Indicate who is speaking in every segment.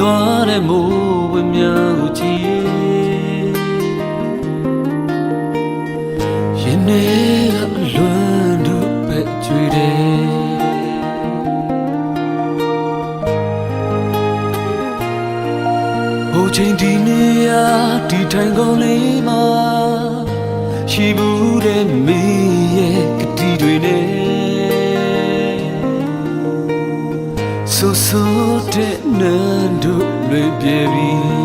Speaker 1: သွားတဲ့မိုးဝင်းများကိုကြည့်ရင်နေကအလွန်တို့ပဲကျွေးတယ်ဟိုချိန်ဒီနေရာဒီထိုင်ကုန်လေးမှာရှိဘူးတဲ့မင်း တို့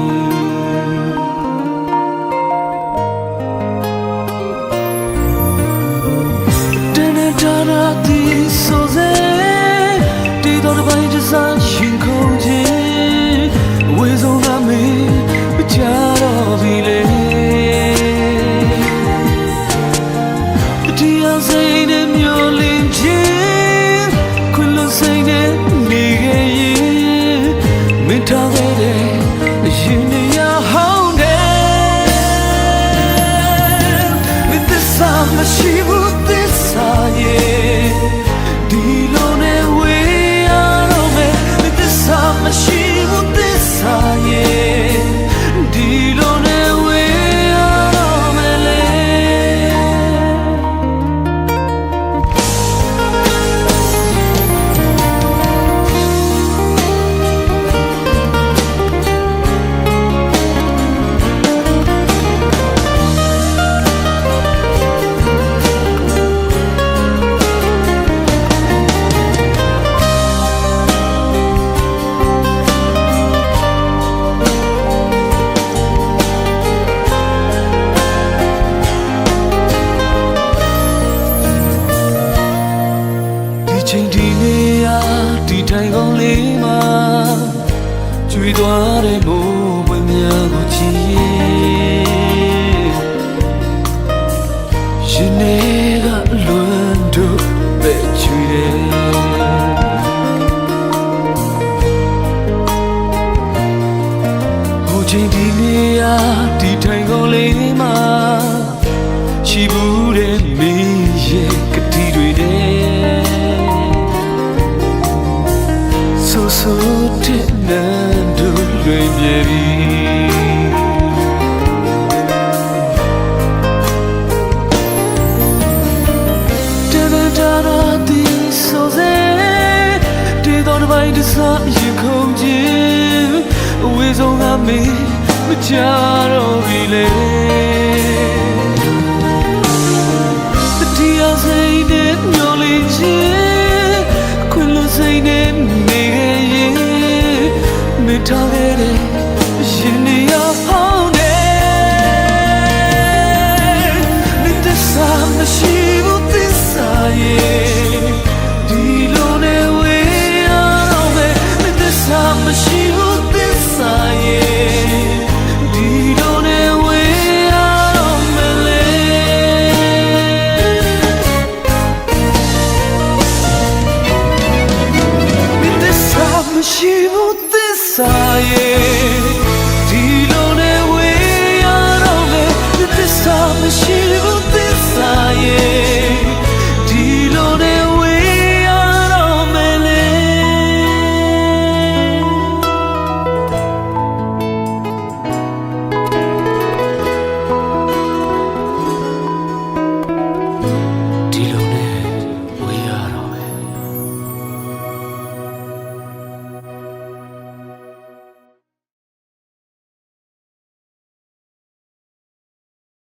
Speaker 1: စာမရှိ ချိန်ဒီနေရာဒီထိုင်ကောင်းလေးမှာကျွေသွားတဲ့မိုးပွင့်များကိုချီရင်ရှင်နေကလွန်တို့ပဲချွေတ ဆိုဆိုတဲ့နန်းတို့လွင်ပြေပြီတနတာရာတီဆိုစေတေတော်တစ်ပိုင်းတစ်စားရင်ခုန်ခြင်းအဝေးဆုံးကမေးမကြတော့ပြီလေ မေတ္တာခဲ့တဲ့ရှင်နေရဟောင်းတယ်မင်းသစ္စာမရှိဘူးသစ္စာရဲ့